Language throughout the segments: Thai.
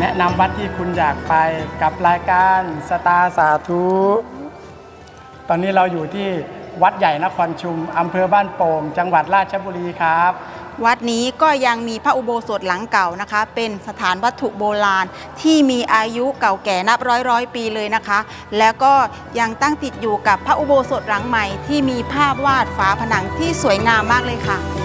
แนำวัดที่คุณอยากไปกับรายการสตาร์สาธุตอนนี้เราอยู่ที่วัดใหญ่นครชุมอำเภอบ้านโป่ง จังหวัดราชบุรีครับ วัดนี้ก็ยังมีพระอุโบสถหลังเก่านะคะ เป็นสถานวัตถุโบราณที่มีอายุเก่าแก่นับร้อยร้อยปีเลยนะคะ แล้วก็ยังตั้งติดอยู่กับพระอุโบสถหลังใหม่ที่มีภาพวาดฝาผนังที่สวยงามมากเลยค่ะ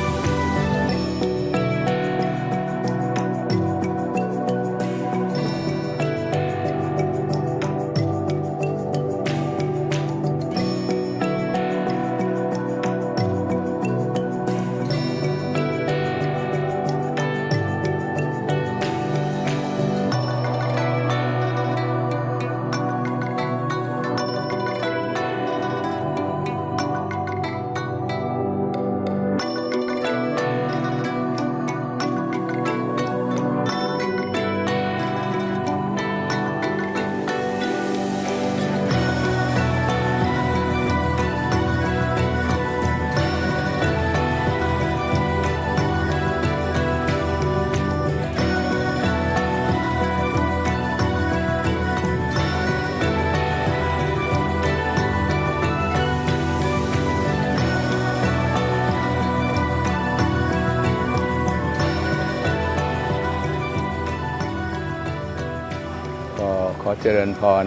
เจริญพร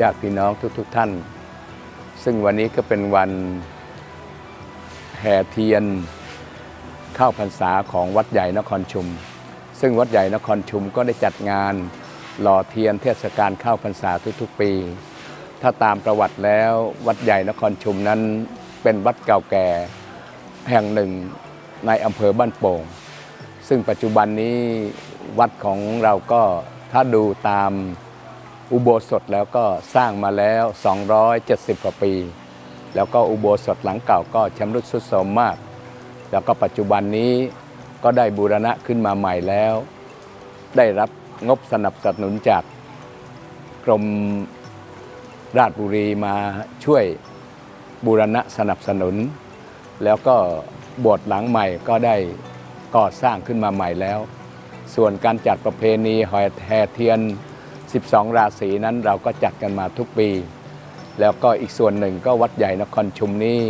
ญาติพี่น้องทุกๆทท่าน ซึ่งวันนี้ก็เป็นวันแห่เทียนเข้าพรรษาของวัดใหญ่นครชุม ซึ่งวัดใหญ่นครชุมก็ได้จัดงานหล่อเทียนเทศกาลเข้าพรรษาทุกๆปี ถ้าตามประวัติแล้ววัดใหญ่นครชุมนั้นเป็นวัดเก่าแก่แห่งหนึ่งในอำเภอบ้านโป่ง ซึ่งปัจจุบันนี้วัดของเราก็ถ้าดูตาม อุโบสถแล้วก็สร้างมาแล้ว 270 กว่าปี แล้วก็อุโบสถหลังเก่าก็ชำรุดทรุดโทรมมาก แล้วก็ปัจจุบันนี้ก็ได้บูรณะขึ้นมาใหม่แล้ว ได้รับงบสนับสนุนจากกรมราชบุรีมาช่วยบูรณะสนับสนุน แล้วก็โบสถ์หลังใหม่ก็ได้ก่อสร้างขึ้นมาใหม่แล้ว ส่วนการจัดประเพณีหอยแห่เทียน 12 ราศีนั้นเราก็จัดกันมาทุกปี แล้วก็อีกส่วนหนึ่งก็วัดใหญ่นครชุมนี้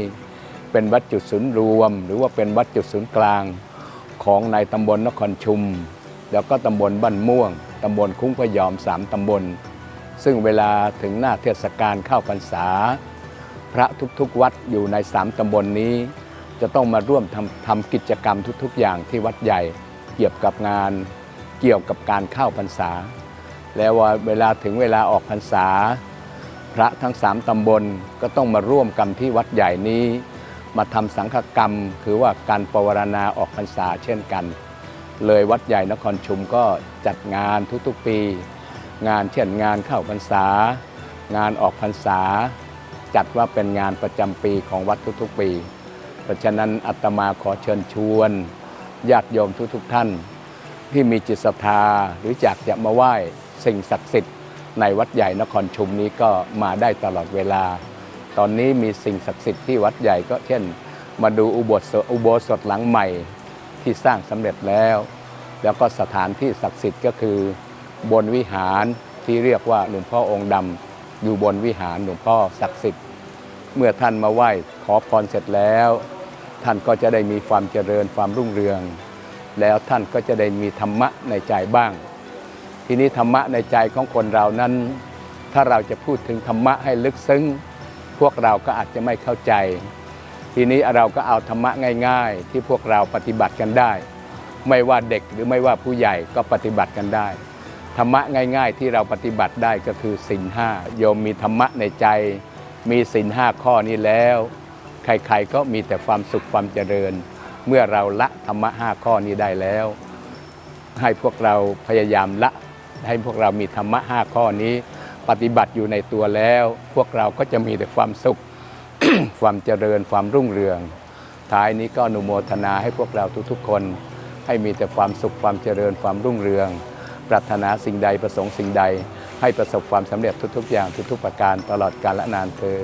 เป็นวัดจุดศูนย์รวม หรือว่าเป็นวัดจุดศูนย์กลางของในตำบลนครชุม แล้วก็ตำบลบ้านม่วงตำบลคุ้งพยอมสามตำบล ซึ่งเวลาถึงหน้าเทศกาลเข้าพรรษา พระทุกๆวัดอยู่ในสามตำบลนนี้ จะต้องมาร่วมทำทำกิจกรรมทุกๆ อย่างที่วัดใหญ่เกี่ยวกับงานเกี่ยวกับการเข้าพรรษา แล้วว่าเวลาถึงเวลาออกพรรษา พระทั้งสามตำบลก็ต้องมาร่วมกันที่วัดใหญ่นี้ มาทำสังฆกรรม คือว่าการปวารณาออกพรรษาเช่นกัน เลยวัดใหญ่นครชุมก็จัดงานทุกๆปี งานเช่นงานเข้าพรรษา งานออกพรรษา จัดว่าเป็นงานประจำปีของวัดทุกๆปี เพราะฉะนั้นอาตมาขอเชิญชวนญาติโยมทุกๆท่าน ที่มีจิตศรัทธาหรืออยากจะมาไหว้ สิ่งศักดิ์สิทธิ์ในวัดใหญ่นครชุมนี้ก็มาได้ตลอดเวลา ตอนนี้มีสิ่งศักดิ์สิทธิ์ที่วัดใหญ่ก็เช่น มาดูอุโบสถอุโบสถหลังใหม่ที่สร้างสำเร็จแล้ว แล้วก็สถานที่ศักดิ์สิทธิ์ก็คือบนวิหารที่เรียกว่าหลวงพ่อองค์ดำอยู่บนวิหารหลวงพ่อศักดิ์สิทธิ์ เมื่อท่านมาไหว้ขอพรเสร็จแล้ว ท่านก็จะได้มีความเจริญความรุ่งเรือง แล้วท่านก็จะได้มีธรรมะในใจบ้าง ทีนี้ธรรมะในใจของคนเรานั้น ถ้าเราจะพูดถึงธรรมะให้ลึกซึ้ง พวกเราก็อาจจะไม่เข้าใจ ทีนี้เราก็เอาธรรมะง่าย ๆ ที่พวกเราปฏิบัติกันได้ ไม่ว่าเด็กหรือไม่ว่าผู้ใหญ่ก็ปฏิบัติกันได้ ธรรมะง่าย ๆ ที่เราปฏิบัติได้ก็คือศีลห้าโยมมีธรรมะในใจ มีศีลห้าข้อนี้แล้ว ใครๆก็มีแต่ความสุขความเจริญ เมื่อเราละธรรมะห้าข้อนี้ได้แล้ว ให้พวกเราพยายามละ ให้พวกเรามีธรรมะห้าข้อนี้ ปฏิบัติอยู่ในตัวแล้ว พวกเราก็จะมีแต่ความสุข ความเจริญความรุ่งเรือง ท้ายนี้ก็อนุโมทนาให้พวกเราทุกๆคน ให้มีแต่ความสุขความเจริญความรุ่งเรือง ปรารถนาสิ่งใดประสงค์สิ่งใด ให้ประสบความสำเร็จทุกๆ อย่างทุกๆประการตลอดกาลและนานเทอ